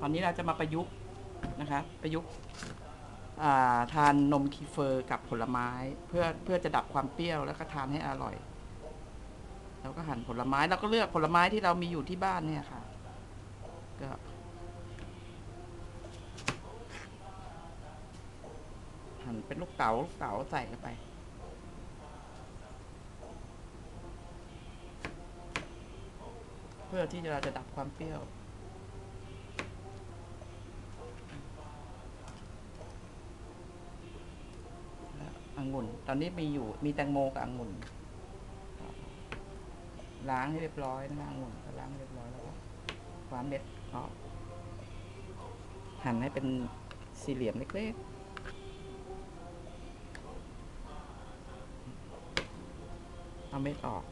ตอนนี้เราจะมาประยุกต์นะคะประยุกต์ทานนมคีเฟอร์กับผลไม้ เพื่อเพื่อจะดับความเปรี้ยวแล้วก็ทานให้อร่อยเราก็หั่นผลไม้แล้วก็เลือกผลไม้ที่เรามีอยู่ที่บ้านเนี่ยค่ะก็หั่นเป็นลูกเต๋าลูกเต๋าใส่เข้าไปเพื่อที่เราจะดับความเปรี้ยว และ องุ่น ตอนนี้มีอยู่มีแตงโมกับองุ่น ล้างให้เรียบร้อยนะองุ่นก็ล้างเรียบร้อยแล้วก็คว้าเม็ดออกหั่นให้เป็นสี่เหลี่ยมเล็กๆเอาเม็ดออก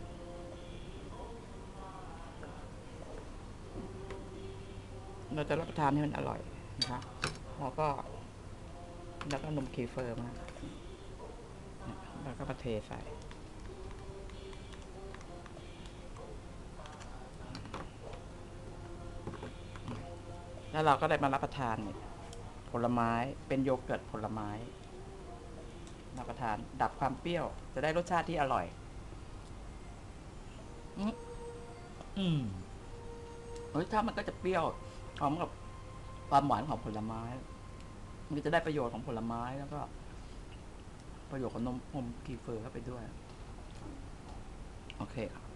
เราจะรับประทานให้มันอร่อยนะคะแล้วก็ แล้วก็นมเคเฟอร์มา แล้วก็มาเทใส่แล้วเราก็ได้มารับประทานเนี่ยผลไม้เป็นโยเกิร์ตผลไม้รับประทานดับความเปรี้ยว จะได้รสชาติที่อร่อยอืมอืมรสชาติมันก็จะเปรี้ยวพร้อมกับความหวานของผลไม้ มันจะได้ประโยชน์ของผลไม้แล้วก็ ประโยชน์ของนมนมกีเฟอร์เข้าไปด้วย โอเคครับ